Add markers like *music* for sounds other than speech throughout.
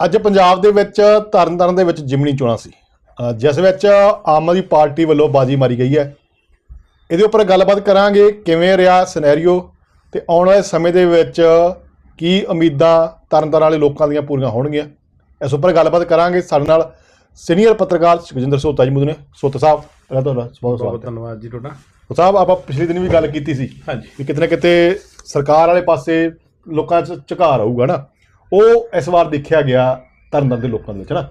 ਅੱਜ ਪੰਜਾਬ ਦੇ ਵਿੱਚ ਤਰਨਤਾਰਨ ਦੇ ਵਿੱਚ ਜਿਮਨੀ ਚੋਣਾਂ ਸੀ। ਜਿਸ ਵਿੱਚ ਆਮ ਆਦਮੀ ਪਾਰਟੀ ਵੱਲੋਂ ਬਾਜੀ ਮਾਰੀ ਗਈ ਹੈ। ਇਹਦੇ ਉੱਪਰ ਗੱਲਬਾਤ ਕਰਾਂਗੇ ਕਿਵੇਂ ਰਿਹਾ ਸਿਨੈਰੀਓ ਤੇ ਆਉਣ ਵਾਲੇ ਸਮੇਂ ਦੇ ਵਿੱਚ ਕੀ ਉਮੀਦਾਂ ਤਰਨਤਾਰਨ ਵਾਲੇ ਲੋਕਾਂ ਦੀਆਂ ਪੂਰੀਆਂ ਹੋਣਗੀਆਂ। ਇਸ ਉੱਪਰ ਗੱਲਬਾਤ ਕਰਾਂਗੇ ਸਾਡੇ ਨਾਲ ਸੀਨੀਅਰ ਪੱਤਰਕਾਰ ਸੁਖਜਿੰਦਰ ਸੋਤਾ ਜੀ ਮੁਦਨੇ ਸੋਤਾ ਸਾਹਿਬ ਪਹਿਲਾਂ ਤੁਹਾਡਾ ਬਹੁਤ ਬਹੁਤ ਸਵਾਗਤ। ਹੈ ਧੰਨਵਾਦ ਜੀ ਤੁਹਾਡਾ। ਸਾਹਿਬ ਆਪਾਂ ਪਿਛਲੇ ਦਿਨ ਵੀ ਗੱਲ ਕੀਤੀ ਸੀ ਹਾਂਜੀ। ਵੀ ਕਿਤੇ ਨਾ ਕਿਤੇ ਸਰਕਾਰ ਵਾਲੇ ਪਾਸੇ ਲੋਕਾਂ 'ਚ ਝੁਕਾਅ ਰਹੂਗਾ ਨਾ। ਉਹ ਇਸ ਵਾਰ ਦੇਖਿਆ ਗਿਆ ਤਰਨਤਾਰਨ ਦੇ ਲੋਕਾਂ ਦੇ ਵਿੱਚ ਨਾ।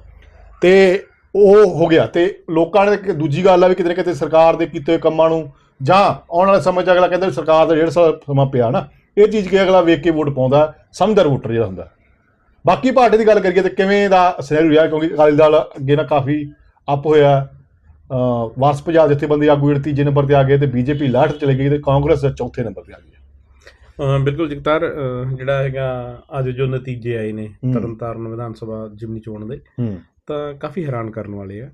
ਤੇ ਉਹ ਹੋ ਗਿਆ। ਤੇ ਲੋਕਾਂ ਨੇ ਦੂਜੀ ਗੱਲ ਆ ਵੀ ਕਿਤੇ ਨਾ ਕਿਤੇ ਸਰਕਾਰ ਦੇ ਕੀਤੇ ਹੋਏ ਕੰਮਾਂ ਨੂੰ ਜਾਂ ਆਉਣ ਵਾਲੇ ਸਮੇਂ 'ਚ ਅਗਲਾ ਕਹਿੰਦਾ ਵੀ ਸਰਕਾਰ ਦਾ ਡੇਢ ਸਾਲ ਸਮਾਂ ਪਿਆ ਨਾ, ਇਹ ਚੀਜ਼ ਕਿ ਅਗਲਾ ਵੇਖ ਕੇ ਵੋਟ ਪਾਉਂਦਾ, ਸਮਝਦਾਰ ਵੋਟਰ ਜਿਹੜਾ ਹੁੰਦਾ। ਬਾਕੀ ਪਾਰਟੀ ਦੀ ਗੱਲ ਕਰੀਏ ਤੇ ਕਿਵੇਂ ਦਾ ਸਿਨੈਰੀਓ ਰਿਹਾ, ਕਿਉਂਕਿ ਅਕਾਲੀ ਦਲ ਅੱਗੇ ਨਾ ਕਾਫੀ ਅਪ ਹੋਇਆ। ਅ ਵਾਰਸ ਪੰਜਾਬ ਜਥੇਬੰਦੀ ਆਗੂ ਜਿਹੜੇ ਤੀਜੇ ਨੰਬਰ ਤੇ ਆ ਗਏ ਤੇ ਬੀਜੇਪੀ ਲਾਹਟ ਚਲੇ ਗਈ ਤੇ ਕਾਂਗਰਸ ਚੌਥੇ ਨੰਬਰ ਤੇ ਆ ਗਈ। ਅਹ ਬਿਲਕੁਲ ਜਗਤਾਰ ਜਿਹੜਾ ਹੈਗਾ ਅੱਜ ਜੋ ਨਤੀਜੇ ਆਏ ਨੇ। ਤਰਨਤਾਰਨ ਵਿਧਾਨ ਸਭਾ ਜਿਮਨੀ ਚੋਣ ਦੇ ਤਾਂ ਕਾਫੀ ਹੈਰਾਨ ਕਰਨ ਵਾਲੇ ਆ।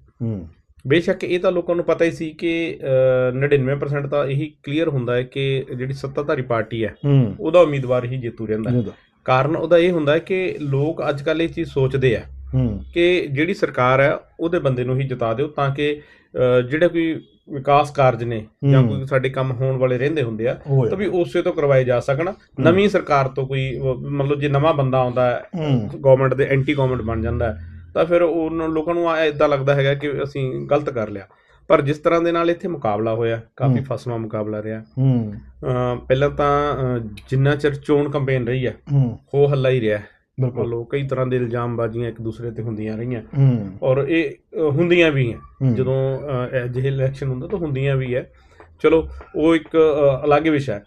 ਬੇਸ਼ੱਕ ਇਹ ਤਾਂ ਲੋਕਾਂ ਨੂੰ ਪਤਾ ਹੀ ਸੀ ਕਿ ਅਹ 99% ਤਾਂ ਇਹੀ ਕਲੀਅਰ ਹੁੰਦਾ ਹੈ ਕਿ ਜਿਹੜੀ ਸੱਤਾਧਾਰੀ ਪਾਰਟੀ ਹੈ ਉਹਦਾ ਉਮੀਦਵਾਰ ਹੀ ਜੇਤੂ ਰਹਿੰਦਾ ਹੈ। ਕਾਰਨ ਉਹਦਾ ਇਹ ਹੁੰਦਾ ਹੈ ਕਿ ਲੋਕ ਅੱਜ ਕੱਲ੍ਹ ਇਹ ਚੀਜ਼ ਸੋਚਦੇ ਆ ਕਿ ਜਿਹੜੀ ਸਰਕਾਰ ਹੈ ਉਹਦੇ ਬੰਦੇ ਨੂੰ ਹੀ ਜਿਤਾ ਦਿਓ ਤਾਂ ਕਿ ਜਿਹੜੇ ਕੋਈ ਵਿਕਾਸ ਕਾਰਜ ਨੇ ਜਾਂ। ਕੋਈ ਸਾਡੇ ਕੰਮ ਹੋਣ ਵਾਲੇ ਰਹਿੰਦੇ ਹੁੰਦੇ ਆ ਤਾਂ ਵੀ ਉਸੇ ਤੋਂ ਕਰਵਾਏ ਜਾ ਸਕਣ। ਨਵੀਂ ਸਰਕਾਰ ਤੋਂ ਕੋਈ ਮਤਲਬ ਜੇ ਨਵਾਂ ਬੰਦਾ ਆਉਂਦਾ ਹੈ ਗਵਰਨਮੈਂਟ ਦੇ ਐਂਟੀ ਗਵਰਨਮੈਂਟ ਬਣ ਜਾਂਦਾ ਹੈ ਤਾਂ ਫਿਰ ਉਹਨਾਂ ਲੋਕਾਂ ਨੂੰ ਇਦਾਂ ਲੱਗਦਾ ਹੈਗਾ ਕਿ ਅਸੀਂ ਗਲਤ ਕਰ ਲਿਆ। ਪਰ ਜਿਸ ਤਰ੍ਹਾਂ ਦੇ ਨਾਲ ਇੱਥੇ ਮੁਕਾਬਲਾ ਹੋਇਆ ਕਾਫੀ ਹੂੰ। ਫਸਵਾ ਮੁਕਾਬਲਾ ਰਿਹਾ। ਹੂੰ। ਪਹਿਲਾਂ ਤਾਂ ਜਿੰਨਾ ਚਿਰ ਚੋਣ ਕੰਪੇਨ ਰਹੀ ਹੈ ਹੂੰ। ਹੋ ਹੱਲਾ ਹੀ ਰਿਹਾ ਬਿਲਕੁਲ। ਮਤਲਬ ਕਈ ਤਰ੍ਹਾਂ ਦੇ ਇਲਜ਼ਾਮਬਾਜ਼ੀਆਂ ਇੱਕ ਦੂਸਰੇ ਤੇ ਹੁੰਦੀਆਂ ਰਹੀਆਂ। ਔਰ ਇਹ ਹੁੰਦੀਆਂ ਵੀ ਹੈ। ਜਦੋਂ ਅਜਿਹੇ ਇਲੈਕਸ਼ਨ ਹੁੰਦਾ ਤਾਂ ਹੁੰਦੀਆਂ ਵੀ ਹੈ। ਚਲੋ ਉਹ ਇੱਕ ਅਲੱਗ ਵਿਸ਼ਾ ਹੈ।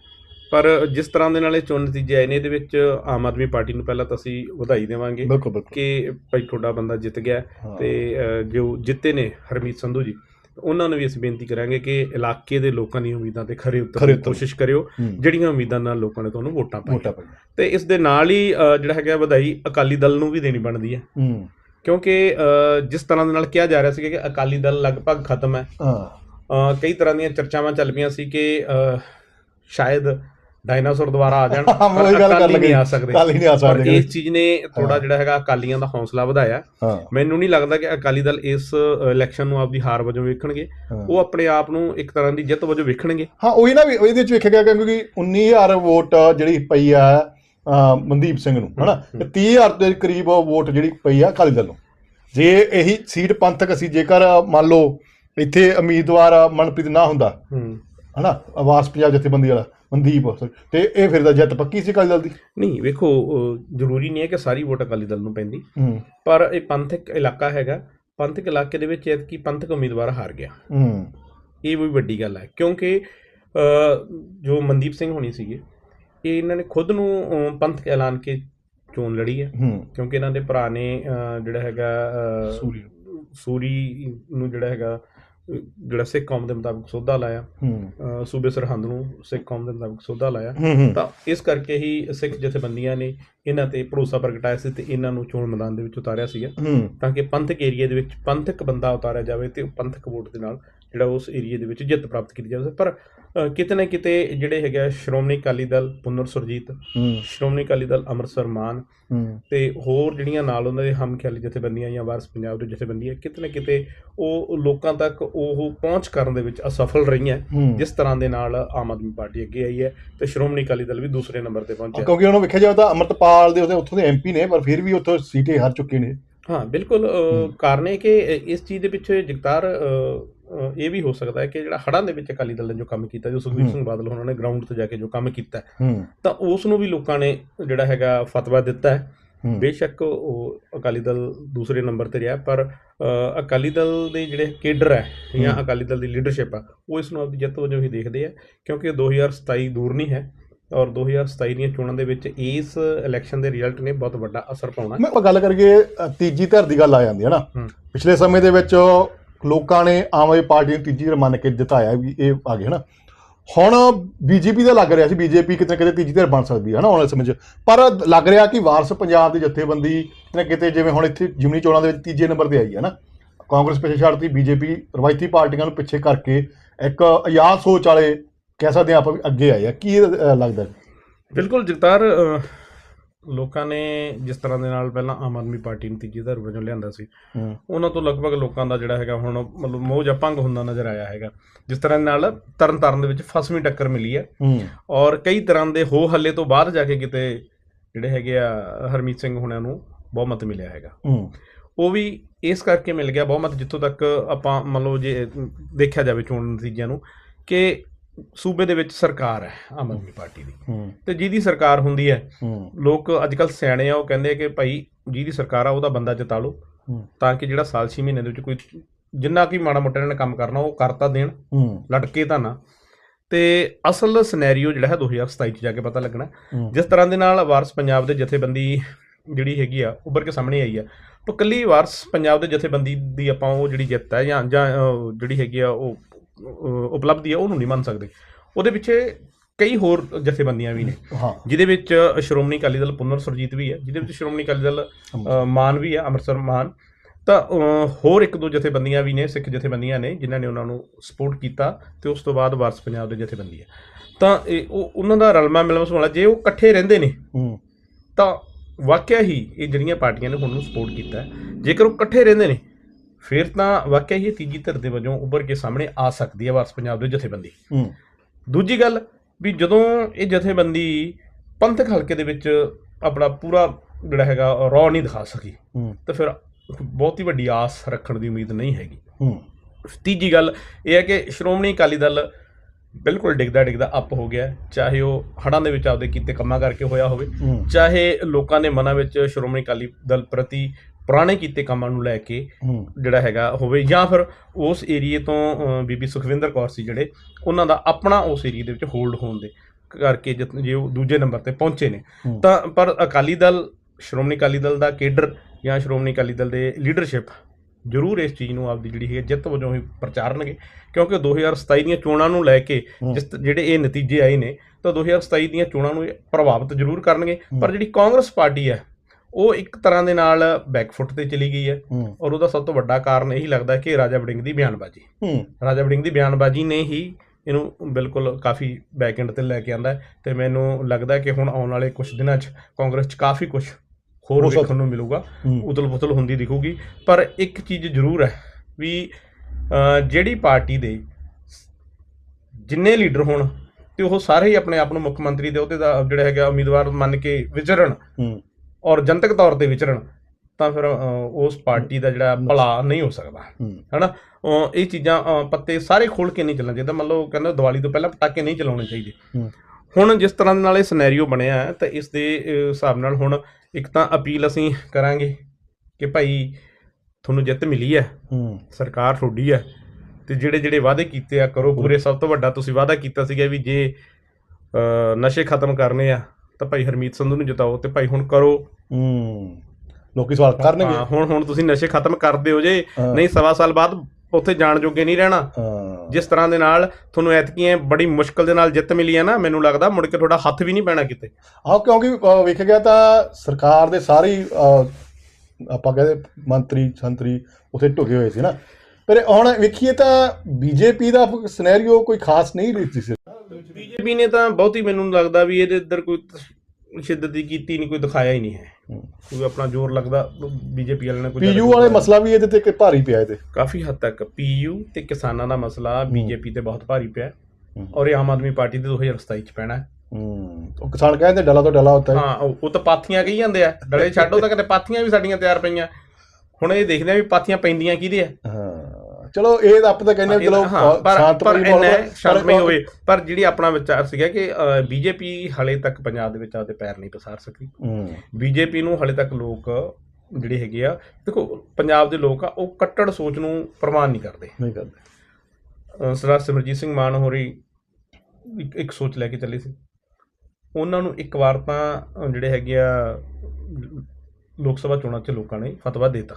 ਪਰ ਜਿਸ ਤਰ੍ਹਾਂ ਦੇ ਨਾਲ ਇਹ ਚੋਣ ਨਤੀਜੇ ਆਏ ਨੇ ਇਹਦੇ ਵਿੱਚ ਆਮ ਆਦਮੀ ਪਾਰਟੀ ਨੂੰ ਪਹਿਲਾਂ ਤਾਂ ਅਸੀਂ ਵਧਾਈ ਦੇਵਾਂਗੇ ਕਿ ਭਾਈ ਤੁਹਾਡਾ ਬੰਦਾ ਜਿੱਤ ਗਿਆ। ਤੇ ਜੋ ਜਿੱਤੇ ਨੇ ਹਰਮੀਤ ਸੰਧੂ ਜੀ ਉਹਨਾਂ ਨੂੰ ਵੀ ਅਸੀਂ ਬੇਨਤੀ ਕਰਾਂਗੇ ਕਿ ਇਲਾਕੇ ਦੇ ਲੋਕਾਂ ਦੀਆਂ ਉਮੀਦਾਂ ਤੇ ਖਰੇ ਉਤਰਨ ਦੀ। ਕੋਸ਼ਿਸ਼ ਕਰਿਓ। ਜਿਹੜੀਆਂ ਉਮੀਦਾਂ ਨਾਲ ਲੋਕਾਂ ਨੇ ਤੁਹਾਨੂੰ ਵੋਟਾਂ ਪਾਈਆਂ। ਤੇ ਇਸ ਦੇ ਨਾਲ ਹੀ ਜਿਹੜਾ ਹੈਗਾ ਵਧਾਈ ਅਕਾਲੀ ਦਲ ਨੂੰ ਵੀ ਦੇਣੀ ਬਣਦੀ ਹੈ। ਕਿਉਂਕਿ ਜਿਸ ਤਰ੍ਹਾਂ ਦੇ ਨਾਲ ਕਿਹਾ ਜਾ ਰਿਹਾ ਸੀ ਕਿ ਅਕਾਲੀ ਦਲ ਲਗਭਗ ਖਤਮ ਹੈ। ਹਾਂ। ਕਈ ਤਰ੍ਹਾਂ ਦੀਆਂ ਚਰਚਾਵਾਂ ਚੱਲ ਪਈਆਂ ਸੀ ਕਿ ਸ਼ਾਇਦ ਡਾਇਨਾਸੌਰ ਦੁਬਾਰਾ ਆ ਜਾਣ *laughs* ਕਰ ਅਕਾਲੀ। ਨਹੀਂ ਆ ਸਕਦੇ। ਕੱਲ ਹੀ ਨਹੀਂ ਆ ਪਰ ਸਕਦੇ। ਇਸ ਚੀਜ਼ ਨੇ ਥੋੜਾ। ਜਿਹੜਾ ਹੈਗਾ ਅਕਾਲੀਆਂ ਦਾ ਹੌਸਲਾ ਵਧਾਇਆ। ਮੈਨੂੰ ਨਹੀਂ ਲੱਗਦਾ ਕਿ ਅਕਾਲੀ ਦਲ ਇਸ ਇਲੈਕਸ਼ਨ ਨੂੰ ਆਪਦੀ ਹਾਰ ਵਜੋਂ ਵੇਖਣਗੇ। ਉਹ ਆਪਣੇ ਆਪ ਨੂੰ ਇੱਕ ਤਰ੍ਹਾਂ ਦੀ ਜਿੱਤ ਵਜੋਂ ਵੇਖਣਗੇ। ਹਾਂ ਉਹੀ ਨਾ ਵੀ ਇਹਦੇ ਵਿੱਚ ਵੇਖਿਆ ਗਿਆ ਕਿਉਂਕਿ 19000 ਵੋਟ ਜਿਹੜੀ ਪਈ ਆ ਮਨਦੀਪ ਸਿੰਘ ਨੂੰ ਹਨਾ? ਤੇ 30000 ਦੇ ਕਰੀਬ ਵੋਟ ਜਿਹੜੀ ਪਈ ਆ ਅਕਾਲੀ ਦਲ ਨੂੰ। ਜੇ ਇਹੀ ਸੀਟ ਪੰਥਕ ਅਸੀਂ ਜੇਕਰ ਮੰਨ ਲਓ ਇੱਥੇ ਉਮੀਦਵਾਰ ਮਨਪ੍ਰੀਤ ਨਾ ਹੁੰਦਾ ਹਨਾ? ਆਵਾਸ ਪੰਜਾਬ ਜਥੇਬੰਦੀ ਵਾਲਾ। ਮਨਦੀਪ ਤੇ ਇਹ ਫਿਰ ਤਾਂ ਜਿੱਤ ਪੱਕੀ ਸੀ ਅਕਾਲੀ ਦਲ ਦੀ? ਨਹੀਂ ਵੇਖੋ ਜ਼ਰੂਰੀ ਨਹੀਂ ਹੈ ਕਿ ਸਾਰੀ ਵੋਟ ਅਕਾਲੀ ਦਲ ਨੂੰ ਪੈਂਦੀ। ਪਰ ਇਹ ਪੰਥਕ ਇਲਾਕਾ ਹੈਗਾ। ਪੰਥਕ ਇਲਾਕੇ ਦੇ ਵਿੱਚ ਐਤਕੀ ਪੰਥਕ ਉਮੀਦਵਾਰ ਹਾਰ ਗਿਆ। ਇਹ ਵੀ ਵੱਡੀ ਗੱਲ ਹੈ। ਕਿਉਂਕਿ ਜੋ ਮਨਦੀਪ ਸਿੰਘ ਹੋਣੀ ਸੀਗੇ ਇਹ ਇਹਨਾਂ ਨੇ ਖੁਦ ਨੂੰ ਪੰਥਕ ਐਲਾਨ ਕੇ ਚੋਣ ਲੜੀ ਹੈ। ਕਿਉਂਕਿ ਇਹਨਾਂ ਦੇ ਭਰਾ ਨੇ ਜਿਹੜਾ ਹੈਗਾ ਸੂਰੀ। ਸੂਰੀ ਨੂੰ ਜਿਹੜਾ ਹੈਗਾ ਜਿਹੜਾ ਸਿੱਖ ਕੌਮ ਦੇ ਮੁਤਾਬਕ ਸੋਧਾ ਲਾਇਆ ਸੂਬੇ ਸਰਹੰਦ ਨੂੰ ਸਿੱਖ ਕੌਮ ਦੇ ਮੁਤਾਬਕ ਸੋਧਾ ਲਾਇਆ। ਤਾਂ ਇਸ ਕਰਕੇ ਹੀ ਸਿੱਖ ਜਥੇਬੰਦੀਆਂ ਨੇ ਇਹਨਾਂ ਤੇ ਭਰੋਸਾ ਪ੍ਰਗਟਾਇਆ ਸੀ ਤੇ ਇਹਨਾਂ ਨੂੰ ਚੋਣ ਮੈਦਾਨ ਦੇ ਵਿੱਚ ਉਤਾਰਿਆ ਸੀਗਾ। ਤਾਂ ਕਿ ਪੰਥਕ ਏਰੀਆ ਦੇ ਵਿੱਚ ਪੰਥਕ ਬੰਦਾ ਉਤਾਰਿਆ ਜਾਵੇ ਤੇ ਉਹ ਪੰਥਕ ਵੋਟ ਦੇ ਨਾਲ ਜਿਹੜਾ ਉਸ ਏਰੀਆ ਦੇ ਵਿੱਚ ਜਿੱਤ ਪ੍ਰਾਪਤ ਕੀਤੀ ਜਾਵੇ। ਪਰ ਕਿਤੇ ਨਾ ਕਿਤੇ ਜਿਹੜੇ ਹੈਗਾ ਸ਼੍ਰੋਮਣੀ ਅਕਾਲੀ ਦਲ ਪੁਨਰ ਸੁਰਜੀਤ ਹੂੰ। ਸ਼੍ਰੋਮਣੀ ਅਕਾਲੀ ਦਲ ਅੰਮ੍ਰਿਤਸਰ ਮਾਨ ਹੂੰ। ਤੇ ਹੋਰ ਜਿਹੜੀਆਂ ਨਾਲ ਉਹਨਾਂ ਦੇ ਹਮਖਿਆਲੀ ਜਥੇਬੰਦੀਆਂ ਜਾਂ ਵਾਰਸ ਪੰਜਾਬ ਦੇ ਜਥੇਬੰਦੀਆਂ ਕਿਤੇ ਨਾ ਕਿਤੇ ਉਹ ਲੋਕਾਂ ਤੱਕ ਉਹ ਪਹੁੰਚ ਕਰਨ ਦੇ ਵਿੱਚ ਅਸਫਲ ਰਹੀਆਂ ਹੂੰ। ਜਿਸ ਤਰ੍ਹਾਂ ਦੇ ਨਾਲ ਆਮ ਆਦਮੀ ਪਾਰਟੀ ਅੱਗੇ ਆਈ ਹੈ ਤੇ ਸ਼੍ਰੋਮਣੀ ਅਕਾਲੀ ਦਲ ਵੀ ਦੂਸਰੇ ਨੰਬਰ ਤੇ ਪਹੁੰਚਿਆ। ਕਿਉਂਕਿ ਉਹਨੂੰ ਵੇਖਿਆ ਜਾਵੇ ਤਾਂ ਅਮਰਤਪਾਲ ਦੇ ਉਹਦੇ ਉੱਥੋਂ ਦੇ ਐਮਪੀ ਨੇ ਪਰ ਫਿਰ ਵੀ ਉੱਥੋਂ ਸੀਟੇ ਹਾਰ ਚੁੱਕੇ ਨੇ। ਹਾਂ ਬਿਲਕੁਲ ਹੂੰ। ਕਾਰਨ ਇਹ ਕਿ ਇਸ ਚੀਜ਼ ਦੇ ਪਿੱਛੇ ਜਗਤਾਰ ਇਹ ਵੀ ਹੋ ਸਕਦਾ ਹੈ ਕਿ ਜਿਹੜਾ ਹੜ੍ਹਾਂ ਦੇ ਵਿੱਚ ਅਕਾਲੀ ਦਲ ਨੇ ਜੋ ਕੰਮ ਕੀਤਾ ਜੋ ਸੁਖਬੀਰ। ਸਿੰਘ ਬਾਦਲ ਉਹਨਾਂ ਨੇ ਗਰਾਊਂਡ ਤੇ ਜਾ ਕੇ ਜੋ ਕੰਮ ਕੀਤਾ ਤਾਂ ਉਸ ਨੂੰ ਵੀ ਲੋਕਾਂ ਨੇ ਜਿਹੜਾ ਹੈਗਾ ਫਤਵਾ ਦਿੱਤਾ ਹੈ ਬੇਸ਼ੱਕ ਉਹ ਅਕਾਲੀ ਦਲ ਦੂਸਰੇ ਨੰਬਰ ਤੇ ਰਿਹਾ ਪਰ ਅਕਾਲੀ ਦਲ ਦੇ ਜਿਹੜੇ ਕੇਡਰ ਹੈ ਜਾਂ। ਅਕਾਲੀ ਦਲ ਦੀ ਲੀਡਰਸ਼ਿਪ ਆ ਉਹ ਇਸ ਨੂੰ ਆਪਦੀ ਜਿੱਤ ਵਜੋਂ ਹੀ ਦੇਖਦੇ ਆ ਕਿਉਂਕਿ 2027 ਦੂਰ ਨਹੀਂ ਹੈ ਔਰ 2027 ਦੀਆਂ ਚੋਣਾਂ ਦੇ ਵਿੱਚ ਇਸ ਇਲੈਕਸ਼ਨ ਦੇ ਰਿਜ਼ਲਟ ਨੇ ਬਹੁਤ ਵੱਡਾ ਅਸਰ ਪਾਉਣਾ। ਮੈਂ ਆਪਾਂ ਗੱਲ ਕਰੀਏ ਅ, ਤੀਜੀ ਧਿਰ ਦੀ ਗੱਲ ਆ ਜਾਂਦੀ ਹੈ ਨਾ। ਪਿਛਲੇ ਸਮੇਂ ਦੇ ਵਿੱਚ ਲੋਕਾਂ ਨੇ ਆਮ ਆਦਮੀ ਪਾਰਟੀ ਨੂੰ ਤੀਜੀ ਧਿਰ ਮੰਨ ਕੇ ਜਿਤਾਇਆ ਵੀ ਇਹ ਆ ਗਏ ਹਨਾ? ਹੁਣ ਬੀਜੇਪੀ ਦਾ ਲੱਗ ਰਿਹਾ ਸੀ ਬੀਜੇਪੀ ਕਿਤੇ ਨਾ ਕਿਤੇ ਤੀਜੀ ਧਿਰ ਬਣ ਸਕਦੀ ਹੈ ਨਾ ਆਉਣ ਵਾਲੇ ਸਮੇਂ 'ਚ? ਪਰ ਲੱਗ ਰਿਹਾ ਕਿ ਵਾਰਸ ਪੰਜਾਬ ਦੀ ਜਥੇਬੰਦੀ ਕਿਤੇ ਨਾ ਕਿਤੇ ਜਿਵੇਂ ਹੁਣ ਇੱਥੇ ਜਿਮਨੀ ਚੋਣਾਂ ਦੇ ਵਿੱਚ ਤੀਜੇ ਨੰਬਰ ਤੇ ਆਈ ਹੈ ਨਾ ਕਾਂਗਰਸ ਪਿੱਛੇ ਛੱਡਤੀ ਬੀਜੇਪੀ ਰਵਾਇਤੀ ਪਾਰਟੀਆਂ ਨੂੰ ਪਿੱਛੇ ਕਰਕੇ ਇੱਕ ਆਜ਼ਾਦ ਸੋਚ ਵਾਲੇ ਕਹਿ ਸਕਦੇ ਹਾਂ ਆਪਾਂ ਵੀ ਅੱਗੇ ਆਏ ਆ। ਕੀ ਇਹ, ਲੱਗਦਾ? ਬਿਲਕੁਲ ਜਗਤਾਰ ਲੋਕਾਂ ਨੇ ਜਿਸ ਤਰ੍ਹਾਂ ਦੇ ਨਾਲ ਪਹਿਲਾਂ ਆਮ ਆਦਮੀ ਪਾਰਟੀ ਨੂੰ ਤੀਜੀ ਧਿਰ ਵਜੋਂ ਲਿਆਂਦਾ ਸੀ ਉਹਨਾਂ ਤੋਂ ਲਗਭਗ ਲੋਕਾਂ ਦਾ ਜਿਹੜਾ ਹੈਗਾ ਹੁਣ ਮਤਲਬ ਮੋਹ ਜਾਂ ਭੰਗ ਹੁੰਦਾ ਨਜ਼ਰ ਆਇਆ ਹੈਗਾ। ਜਿਸ ਤਰ੍ਹਾਂ ਨਾਲ ਤਰਨ ਤਾਰਨ ਦੇ ਵਿੱਚ ਫਸਵੀਂ ਟੱਕਰ ਮਿਲੀ ਹੈ ਔਰ ਕਈ ਤਰ੍ਹਾਂ ਦੇ ਹੋ ਹੱਲੇ ਤੋਂ ਬਾਅਦ ਜਾ ਕੇ ਕਿਤੇ ਜਿਹੜੇ ਹੈਗੇ ਆ ਹਰਮੀਤ ਸਿੰਘ ਹੁਣਾਂ ਨੂੰ ਬਹੁਮਤ ਮਿਲਿਆ ਹੈਗਾ। ਉਹ ਵੀ ਇਸ ਕਰਕੇ ਮਿਲ ਗਿਆ ਬਹੁਮਤ ਜਿੱਥੋਂ ਤੱਕ ਆਪਾਂ ਮੰਨ ਲਓ ਜੇ ਦੇਖਿਆ ਜਾਵੇ ਚੋਣ ਨਤੀਜਿਆਂ ਨੂੰ ਕਿ ਸੂਬੇ ਦੇ ਵਿੱਚ ਸਰਕਾਰ ਹੈ ਆਮ ਆਦਮੀ ਪਾਰਟੀ ਦੀ। ਤੇ ਜਿਹਦੀ ਸਰਕਾਰ ਹੁੰਦੀ ਹੈ ਲੋਕ ਅੱਜ ਕੱਲ ਸਿਆਣੇ ਆ ਉਹ ਕਹਿੰਦੇ ਕਿ ਭਾਈ ਜਿਹਦੀ ਸਰਕਾਰ ਆ ਉਹਦਾ ਬੰਦਾ ਜਿਤਾ ਲਓ। ਤਾਂ ਕਿ ਜਿਹੜਾ ਸਾਲ 6 ਮਹੀਨੇ ਦੇ ਵਿੱਚ ਕੋਈ ਜਿੰਨਾ ਕੀ ਮਾੜਾ ਮੋਟਾ ਇਹਨਾਂ ਨੇ ਕੰਮ ਕਰਨਾ ਉਹ ਕਰਤਾ ਦੇਣ ਲਟਕੇ ਤਾਂ ਨਾ। ਤੇ ਅਸਲ ਸਿਨੈਰੀਓ ਜਿਹੜਾ ਹੈ 2027 ਚ ਜਾ ਕੇ ਪਤਾ ਲੱਗਣਾ। ਜਿਸ ਤਰ੍ਹਾਂ ਦੇ ਨਾਲ ਵਾਰਸ ਪੰਜਾਬ ਦੇ ਜਥੇਬੰਦੀ ਜਿਹੜੀ ਹੈਗੀ ਆ ਉੱਭਰ ਕੇ ਸਾਹਮਣੇ ਆਈ ਆ। ਪਰ ਕੱਲੀ ਵਾਰਸ ਪੰਜਾਬ ਦੇ ਜਥੇਬੰਦੀ ਦੀ ਆਪਾਂ ਉਹ ਜਿਹੜੀ ਜਿੱਤ ਹੈ ਜਾਂ ਜਿਹੜੀ ਹੈਗੀ ਆ ਉਹ ਉਪਲਬਧੀ ਆ ਉਹਨੂੰ ਨਹੀਂ ਮੰਨ ਸਕਦੇ। ਉਹਦੇ ਪਿੱਛੇ ਕਈ ਹੋਰ ਜਥੇਬੰਦੀਆਂ ਵੀ ਨੇ ਹਾਂ। ਜਿਹਦੇ ਵਿੱਚ ਸ਼੍ਰੋਮਣੀ ਅਕਾਲੀ ਦਲ ਪੁਨਰ ਸੁਰਜੀਤ ਵੀ ਹੈ ਜਿਹਦੇ ਵਿੱਚ ਸ਼੍ਰੋਮਣੀ ਅਕਾਲੀ ਦਲ ਮਾਨ ਵੀ ਹੈ ਅੰਮ੍ਰਿਤਸਰ ਮਾਨ। ਤਾਂ ਹੋਰ ਇੱਕ ਦੋ ਜਥੇਬੰਦੀਆਂ ਵੀ ਨੇ ਸਿੱਖ ਜਥੇਬੰਦੀਆਂ ਨੇ ਜਿਨ੍ਹਾਂ ਨੇ ਉਹਨਾਂ ਨੂੰ ਸਪੋਰਟ ਕੀਤਾ ਤੇ ਉਸ ਤੋਂ ਬਾਅਦ ਵਾਰਸ ਪੰਜਾਬ ਦੇ ਜਥੇਬੰਦੀ ਹੈ। ਤਾਂ ਇਹ ਉਹ ਉਹਨਾਂ ਦਾ ਰਲਮਾ ਮਿਲਵਾ ਸੁਣਾ ਜੇ ਉਹ ਇਕੱਠੇ ਰਹਿੰਦੇ ਨੇ ਹੂੰ। ਤਾਂ ਵਾਕਿਆ ਹੀ ਇਹ ਜਿਹੜੀਆਂ ਪਾਰਟੀਆਂ ਨੇ ਹੁਣ ਨੂੰ ਸਪੋਰਟ ਕੀਤਾ ਹੈ ਜੇਕਰ ਉਹ ਇਕੱਠੇ ਰਹਿੰਦੇ ਨੇ ਫਿਰ ਤਾਂ ਵਾਕਿਆ ਹੀ ਇਹ ਤੀਜੀ ਧਿਰ ਦੇ ਵਜੋਂ ਉੱਭਰ ਕੇ ਸਾਹਮਣੇ ਆ ਸਕਦੀ ਹੈ ਵਾਰਸ ਪੰਜਾਬ ਦੇ ਜਥੇਬੰਦੀ। ਹੂੰ। ਦੂਜੀ ਗੱਲ ਵੀ ਜਦੋਂ ਇਹ ਜਥੇਬੰਦੀ ਪੰਥਕ ਹਲਕੇ ਦੇ ਵਿੱਚ ਆਪਣਾ ਪੂਰਾ ਜਿਹੜਾ ਹੈਗਾ ਰੌ ਨਹੀਂ ਦਿਖਾ ਸਕੀ ਹੂੰ। ਤਾਂ ਫਿਰ ਬਹੁਤ ਹੀ ਵੱਡੀ ਆਸ ਰੱਖਣ ਦੀ ਉਮੀਦ ਨਹੀਂ ਹੈਗੀ। ਹੂੰ। ਤੀਜੀ ਗੱਲ ਇਹ ਹੈ ਕਿ ਸ਼੍ਰੋਮਣੀ ਅਕਾਲੀ ਦਲ ਬਿਲਕੁਲ ਡਿੱਗਦਾ ਡਿੱਗਦਾ ਅੱਪ ਹੋ ਗਿਆ। ਚਾਹੇ ਉਹ ਹੜਾਂ ਦੇ ਵਿੱਚ ਆਪਦੇ ਕੀਤੇ ਕੰਮਾਂ ਕਰਕੇ ਹੋਇਆ ਹੋਵੇ ਚਾਹੇ ਲੋਕਾਂ ਦੇ ਮਨਾਂ ਵਿੱਚ ਸ਼੍ਰੋਮਣੀ ਅਕਾਲੀ ਦਲ ਪ੍ਰਤੀ ਪੁਰਾਣੇ ਕੀਤੇ ਕੰਮਾਂ ਨੂੰ ਲੈ ਕੇ ਜਿਹੜਾ ਹੈਗਾ ਹੋਵੇ ਜਾਂ ਫਿਰ ਉਸ ਏਰੀਏ ਤੋਂ ਬੀਬੀ ਸੁਖਵਿੰਦਰ ਕੌਰ ਸੀ ਜਿਹੜੇ ਉਹਨਾਂ ਦਾ ਆਪਣਾ ਉਸ ਏਰੀਏ ਦੇ ਵਿੱਚ ਹੋਲਡ ਹੋਣ ਦੇ ਕਰਕੇ ਜੇ ਉਹ ਦੂਜੇ ਨੰਬਰ ਤੇ ਪਹੁੰਚੇ ਨੇ। ਤਾਂ ਪਰ ਅਕਾਲੀ ਦਲ ਸ਼੍ਰੋਮਣੀ ਅਕਾਲੀ ਦਲ ਦਾ ਕੇਡਰ ਜਾਂ ਸ਼੍ਰੋਮਣੀ ਅਕਾਲੀ ਦਲ ਦੇ ਲੀਡਰਸ਼ਿਪ ਜ਼ਰੂਰ ਇਸ ਚੀਜ਼ ਨੂੰ ਆਪਦੀ ਜਿਹੜੀ ਹੈ ਜਿੱਤ ਵਜੋਂ ਹੀ ਪ੍ਰਚਾਰਨਗੇ ਕਿਉਂਕਿ 2027 ਦੀਆਂ ਚੋਣਾਂ ਨੂੰ ਲੈ ਕੇ। ਜਿਸ ਜਿਹੜੇ ਇਹ ਨਤੀਜੇ ਆਏ ਨੇ ਤਾਂ 2027 ਦੀਆਂ ਚੋਣਾਂ ਨੂੰ ਇਹ ਪ੍ਰਭਾਵਿਤ ਜ਼ਰੂਰ ਕਰਨਗੇ ਪਰ ਜਿਹੜੀ ਕਾਂਗਰਸ ਪਾਰਟੀ ਹੈ ਉਹ ਇੱਕ ਤਰ੍ਹਾਂ ਦੇ ਨਾਲ ਬੈਕਫੁੱਟ ਤੇ ਚਲੀ ਗਈ ਹੈ ਔਰ ਉਹਦਾ ਸਭ ਤੋਂ ਵੱਡਾ ਕਾਰਨ ਇਹੀ ਲੱਗਦਾ ਹੈ ਕਿ ਰਾਜਾ ਵੜਿੰਗ ਦੀ ਬਿਆਨਬਾਜ਼ੀ। ਰਾਜਾ ਵੜਿੰਗ ਦੀ ਬਿਆਨਬਾਜ਼ੀ ਨੇ ਹੀ ਇਹਨੂੰ ਬਿਲਕੁਲ ਕਾਫੀ ਬੈਕਐਂਡ ਤੇ ਲੈ ਕੇ ਆਂਦਾ ਤੇ ਮੈਨੂੰ ਲੱਗਦਾ ਕਿ ਹੁਣ ਆਉਣ ਵਾਲੇ ਕੁਝ ਦਿਨਾਂ 'ਚ ਕਾਂਗਰਸ 'ਚ ਕਾਫੀ ਕੁਝ ਹੋਰ। ਵੇਖਣ ਨੂੰ ਮਿਲੂਗਾ ਉਤਲ-ਪੁਤਲ ਹੁੰਦੀ ਦਿਖੂਗੀ। ਪਰ ਇੱਕ ਚੀਜ਼ ਜ਼ਰੂਰ ਹੈ ਵੀ ਜਿਹੜੀ ਪਾਰਟੀ ਦੇ ਜਿੰਨੇ ਲੀਡਰ ਹੋਣ ਤੇ ਉਹ ਸਾਰੇ ਹੀ ਆਪਣੇ ਆਪ ਨੂੰ ਮੁੱਖ ਮੰਤਰੀ ਦੇ ਉਹਦੇ ਦਾ ਜਿਹੜਾ ਹੈਗਾ ਉਮੀਦਵਾਰ ਮੰਨ ਕੇ ਵਿਚਰਨ ਔਰ ਜਨਤਕ ਤੌਰ ਤੇ ਵਿਚਰਨ ਤਾਂ ਫਿਰ ਉਸ ਪਾਰਟੀ ਦਾ ਜਿਹੜਾ ਭਲਾ ਨਹੀਂ ਹੋ ਸਕਦਾ। ਹੂੰ। ਹਨਾ? ਇਹ ਚੀਜ਼ਾਂ ਪੱਤੇ ਸਾਰੇ ਖੋਲ ਕੇ ਨਹੀਂ ਚੱਲਣਾ ਚਾਹੀਦਾ। ਮੰਨ ਲਓ ਕਹਿੰਦਾ ਦੀਵਾਲੀ ਤੋਂ ਪਹਿਲਾਂ ਪਟਾਕੇ ਨਹੀਂ ਚਲਾਉਣੇ ਚਾਹੀਦੇ। ਹੁਣ ਜਿਸ ਤਰ੍ਹਾਂ ਦੇ ਨਾਲ ਇਹ ਸਿਨੈਰੀਓ ਬਣਿਆ ਹੈ ਤਾਂ ਇਸ ਦੇ ਹਿਸਾਬ ਨਾਲ ਹੁਣ ਇੱਕ ਤਾਂ ਅਪੀਲ ਅਸੀਂ ਕਰਾਂਗੇ ਕਿ ਭਾਈ ਤੁਹਾਨੂੰ ਜਿੱਤ ਮਿਲੀ ਹੈ। ਸਰਕਾਰ ਤੁਹਾਡੀ ਹੈ। ਤੇ ਜਿਹੜੇ ਜਿਹੜੇ ਵਾਅਦੇ ਕੀਤੇ ਆ ਕਰੋ। ਪੂਰੇ ਸਭ ਤੋਂ ਵੱਡਾ ਤੁਸੀਂ ਵਾਅਦਾ ਕੀਤਾ ਸੀਗਾ ਵੀ ਜੇ ਨਸ਼ੇ ਖਤਮ ਕਰਨੇ ਆ ਤਾਂ ਭਾਈ ਹਰਮੀਤ ਸੰਧੂ ਨੂੰ ਜਿਤਾਓ ਤੇ ਭਾਈ ਹੁਣ ਕਰੋ। ਹੂੰ। ਲੋਕੀ ਸਵਾਲ ਕਰਨਗੇ। ਹਾਂ, ਹੁਣ ਹੁਣ ਤੁਸੀਂ ਨਸ਼ੇ ਖਤਮ ਕਰਦੇ ਹੋ ਜੇ। ਨਹੀਂ ਸਵਾ ਸਾਲ ਬਾਅਦ ਉੱਥੇ ਜਾਣ ਜੋਗੇ ਨਹੀਂ ਰਹਿਣਾ। ਜਿਸ ਤਰ੍ਹਾਂ ਦੇ ਨਾਲ ਤੁਹਾਨੂੰ ਐਤਕੀਆਂ ਬੜੀ ਮੁਸ਼ਕਲ ਦੇ ਨਾਲ ਜਿੱਤ ਮਿਲੀ ਹੈ ਨਾ ਮੈਨੂੰ ਲੱਗਦਾ ਮੁੜ ਕੇ ਤੁਹਾਡਾ ਹੱਥ ਵੀ ਨਹੀਂ ਪੈਣਾ ਕਿਤੇ। ਆਹ ਕਿਉਂਕਿ ਵੇਖਿਆ ਗਿਆ ਤਾਂ ਸਰਕਾਰ ਦੇ ਸਾਰੇ ਆਪਾਂ ਕਹਿੰਦੇ ਮੰਤਰੀ ਸੰਤਰੀ ਉਥੇ ਢੁਕੇ ਹੋਏ ਸੀ ਨਾ। ਪਰ ਹੁਣ ਵੇਖੀਏ ਤਾਂ ਬੀਜੇਪੀ ਦਾ ਸਿਨੈਰੀਓ ਕੋਈ ਖਾਸ ਨਹੀਂ ਰਹੀ ਸੀ। ਬੀਜੇਪੀ ਨੇ ਤਾਂ ਬਹੁਤੀ ਮੈਨੂੰ ਲੱਗਦਾ ਵੀ ਇਹਦੇ ਅੰਦਰ ਕੋਈ ਸ਼ਿੱਦਤੀ ਕੀਤੀ ਨਹੀਂ ਕੋਈ ਦਿਖਾਇਆ ਹੀ ਨਹੀਂ ਹੈ। ਕੋਈ ਆਪਣਾ ਜ਼ੋਰ ਲੱਗਦਾ ਬੀਜੇਪੀ ਵਾਲਿਆਂ ਨੇ ਕੋਈ ਪੀਯੂ ਵਾਲੇ ਮਸਲਾ ਵੀ ਇਹਦੇ ਤੇ ਕਿ ਭਾਰੀ ਪਿਆ ਇਹਦੇ। ਕਾਫੀ ਹੱਦ ਤੱਕ ਪੀਯੂ ਤੇ ਕਿਸਾਨਾਂ ਦਾ ਮਸਲਾ ਬੀਜੇਪੀ ਤੇ ਬਹੁਤ ਭਾਰੀ ਪਿਆ। ਔਰ ਇਹ ਆਮ ਆਦਮੀ ਪਾਰਟੀ ਦੇ 2027 ਚ ਪੈਣਾ ਹੈ। ਹੂੰ। ਉਹ ਕਿਸਾਨ ਕਹਿੰਦੇ ਡਲਾ ਤੋਂ ਡਲਾ ਹੁੰਦਾ ਹੈ ਹਾਂ ਉਹ ਤਾਂ ਪਾਥੀਆਂ ਕਹੀ ਜਾਂਦੇ ਆ। ਡਲੇ ਛੱਡੋ ਤਾਂ ਕਿਤੇ ਪਾਥੀਆਂ ਵੀ ਸਾਡੀਆਂ ਤਿਆਰ ਪਈਆਂ। ਹੁਣ ਇਹ ਦੇਖਦੇ ਆ ਵੀ ਪਾਥੀਆਂ ਪੈਂਦੀਆਂ ਕਿਹਦੇ ਆ। ਹਾਂ। ਚਲੋ ਇਹ ਆਪਾਂ ਤਾਂ ਕਹਿੰਦੇ ਚਲੋ ਪਰ ਸ਼ਾਂਤਮਈ ਹੋਵੇ। ਪਰ ਜਿਹੜੀ ਆਪਣਾ ਵਿਚਾਰ ਸੀਗਾ ਕਿ ਬੀਜੇਪੀ ਹਲੇ ਤੱਕ ਪੰਜਾਬ ਦੇ ਵਿੱਚ ਆਪਦੇ ਪੈਰ ਨਹੀਂ ਪਸਾਰ ਸਕੀ। ਬੀਜੇਪੀ ਨੂੰ ਹਲੇ ਤੱਕ ਲੋਕ ਜਿਹੜੇ ਹੈਗੇ ਆ ਦੇਖੋ ਪੰਜਾਬ ਦੇ ਲੋਕ ਆ ਉਹ ਕੱਟੜ ਸੋਚ ਨੂੰ ਪ੍ਰਮਾਣ ਨਹੀਂ ਕਰਦੇ। ਨਹੀਂ ਕਰਦੇ। ਸਰਦਾਰ ਸਿਮਰਜੀਤ ਸਿੰਘ ਮਾਨ ਹੋਰੀ ਇੱਕ ਸੋਚ ਲੈ ਕੇ ਚੱਲੇ ਸੀ। ਉਹਨਾਂ ਨੂੰ ਇੱਕ ਵਾਰ ਤਾਂ ਜਿਹੜੇ ਹੈਗੇ ਆ ਲੋਕ ਸਭਾ ਚੋਣਾਂ 'ਚ ਲੋਕਾਂ ਨੇ ਫਤਵਾ ਦਿੱਤਾ।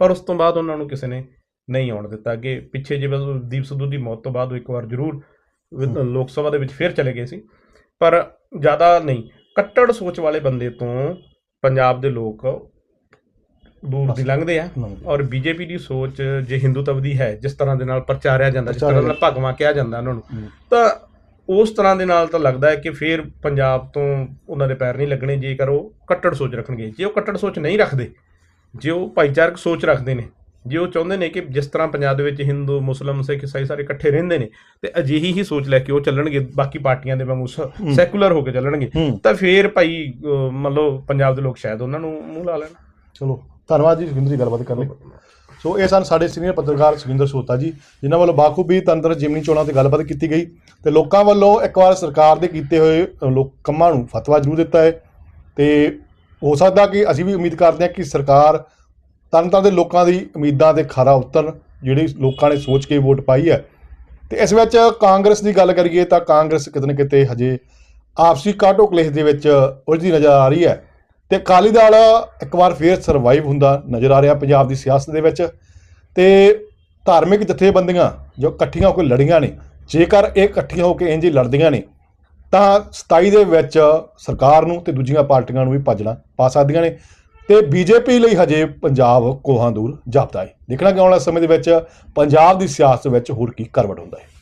ਪਰ ਉਸ ਤੋਂ ਬਾਅਦ ਉਹਨਾਂ ਨੂੰ ਕਿਸੇ ਨੇ ਨਹੀਂ ਆਉਣ ਦਿੱਤਾ। ਅੱਗੇ ਪਿੱਛੇ ਜਿਵੇਂ ਦੀਪ ਸਿੱਧੂ ਦੀ ਮੌਤ ਤੋਂ ਬਾਅਦ ਉਹ ਇੱਕ ਵਾਰ ਜ਼ਰੂਰ ਲੋਕ ਸਭਾ ਦੇ ਵਿੱਚ ਫੇਰ ਚਲੇ ਗਏ ਸੀ। ਪਰ ਜ਼ਿਆਦਾ ਨਹੀਂ ਕੱਟੜ ਸੋਚ ਵਾਲੇ ਬੰਦੇ ਤੋਂ ਪੰਜਾਬ ਦੇ ਲੋਕ ਦੂਰ ਦੀ ਲੰਘਦੇ ਆ। ਔਰ ਬੀਜੇਪੀ ਦੀ ਸੋਚ ਜੇ ਹਿੰਦੂਤਵ ਦੀ ਹੈ ਜਿਸ ਤਰ੍ਹਾਂ ਦੇ ਨਾਲ ਪ੍ਰਚਾਰਿਆ ਜਾਂਦਾ ਜਿਸ ਤਰ੍ਹਾਂ ਨਾਲ ਭਗਵਾ ਕਿਹਾ ਜਾਂਦਾ ਉਹਨਾਂ ਨੂੰ। ਤਾਂ ਉਸ ਤਰ੍ਹਾਂ ਦੇ ਨਾਲ ਤਾਂ ਲੱਗਦਾ ਹੈ ਕਿ ਫਿਰ ਪੰਜਾਬ ਤੋਂ ਉਹਨਾਂ ਦੇ ਪੈਰ ਨਹੀਂ ਲੱਗਣੇ ਜੇਕਰ ਉਹ ਕੱਟੜ ਸੋਚ ਰੱਖਣਗੇ। ਜੇ ਉਹ ਕੱਟੜ ਸੋਚ ਨਹੀਂ ਰੱਖਦੇ ਜੇ ਉਹ ਭਾਈਚਾਰਕ ਸੋਚ ਰੱਖਦੇ ਨੇ ਜੇ ਉਹ ਚਾਹੁੰਦੇ ਨੇ ਕਿ ਜਿਸ ਤਰ੍ਹਾਂ ਪੰਜਾਬ ਦੇ ਵਿੱਚ ਹਿੰਦੂ ਮੁਸਲਮ ਸਿੱਖ ਈਸਾਈ ਸਾਰੇ ਇਕੱਠੇ ਰਹਿੰਦੇ ਨੇ ਤੇ ਅਜਿਹੀ ਹੀ ਸੋਚ ਲੈ ਕੇ ਉਹ ਚੱਲਣਗੇ ਬਾਕੀ ਪਾਰਟੀਆਂ ਦੇ ਵਾਂਗੂ ਸੈਕੂਲਰ ਹੋ ਕੇ ਚੱਲਣਗੇ ਤਾਂ ਫਿਰ ਭਾਈ ਮੰਨ ਲਓ ਪੰਜਾਬ ਦੇ ਲੋਕ ਸ਼ਾਇਦ ਉਹਨਾਂ ਨੂੰ ਮੂੰਹ ਲਾ ਲੈਣ। ਚਲੋ ਧੰਨਵਾਦ ਜੀ ਸੁਖਿੰਦਰ ਜੀ ਗੱਲਬਾਤ ਕਰਨ। ਲਈ ਸੋ ਇਹ ਸਨ ਸਾਡੇ ਸੀਨੀਅਰ ਪੱਤਰਕਾਰ ਸੁਖਿੰਦਰ ਸੋਤਾ ਜੀ ਜਿਨ੍ਹਾਂ ਵੱਲੋਂ ਬਾਖੂਬੀ ਤੰਤਰ ਜਿਮਨੀ ਚੋਣਾਂ ਤੇ ਗੱਲਬਾਤ ਕੀਤੀ ਗਈ। ਤੇ ਲੋਕਾਂ ਵੱਲੋਂ ਇੱਕ ਵਾਰ ਸਰਕਾਰ ਦੇ ਕੀਤੇ ਹੋਏ ਲੋਕ ਕੰਮਾਂ ਨੂੰ ਫਤਵਾ ਜ਼ਰੂਰ ਦਿੱਤਾ ਹੈ। ਤੇ ਹੋ ਸਕਦਾ ਕਿ ਅਸੀਂ ਵੀ ਉਮੀਦ ਕਰਦੇ ਹਾਂ ਕਿ ਸਰਕਾਰ ਤਨਤਾਂ ਦੇ ਲੋਕਾਂ ਦੀ ਉਮੀਦਾਂ ਤੇ ਖਰਾ ਉਤਰਨ ਜਿਹੜੀ ਲੋਕਾਂ ਨੇ ਸੋਚ ਕੇ ਵੋਟ ਪਾਈ ਹੈ। ਤੇ ਇਸ ਵਿੱਚ ਕਾਂਗਰਸ ਦੀ ਗੱਲ ਕਰੀਏ ਤਾਂ ਕਾਂਗਰਸ ਕਿਤੇ ਨਾ ਕਿਤੇ ਹਜੇ ਆਪਸੀ ਕਾਟੋ ਕਲੇਸ਼ ਦੇ ਵਿੱਚ ਉਲਝਦੀ ਨਜ਼ਰ ਆ ਰਹੀ ਹੈ। ਤੇ ਅਕਾਲੀ ਦਲ ਇੱਕ ਵਾਰ ਫੇਰ ਸਰਵਾਈਵ ਹੁੰਦਾ ਨਜ਼ਰ ਆ ਰਿਹਾ ਪੰਜਾਬ ਦੀ ਸਿਆਸਤ ਦੇ ਵਿੱਚ। ਤੇ ਧਾਰਮਿਕ ਜਥੇਬੰਦੀਆਂ ਜੋ ਇਕੱਠੀਆਂ ਹੋ ਕੇ ਲੜੀਆਂ ਨੇ, ਜੇਕਰ ਇਹ ਇਕੱਠੀਆਂ ਹੋ ਕੇ ਇੰਜ ਹੀ ਲੜਦੀਆਂ ਨੇ, ਤਾਂ 27 ਦੇ ਵਿੱਚ ਸਰਕਾਰ ਨੂੰ ਤੇ ਦੂਜੀਆਂ ਪਾਰਟੀਆਂ ਨੂੰ ਵੀ ਭੱਜਣਾ ਪਾ ਸਕਦੀਆਂ ਨੇ। ਤੇ ਬੀਜੇਪੀ ਲਈ ਹਜੇ ਪੰਜਾਬ ਕੋਹਾਂ ਦੂਰ ਜਾਪਦਾ ਹੈ ਦੇਖਣਾ ਕਿ ਆਉਣ ਵਾਲੇ ਸਮੇਂ ਦੇ ਵਿੱਚ ਪੰਜਾਬ ਦੀ ਸਿਆਸਤ ਵਿੱਚ ਹੋਰ ਕੀ ਕਰਵਟ ਹੁੰਦਾ ਹੈ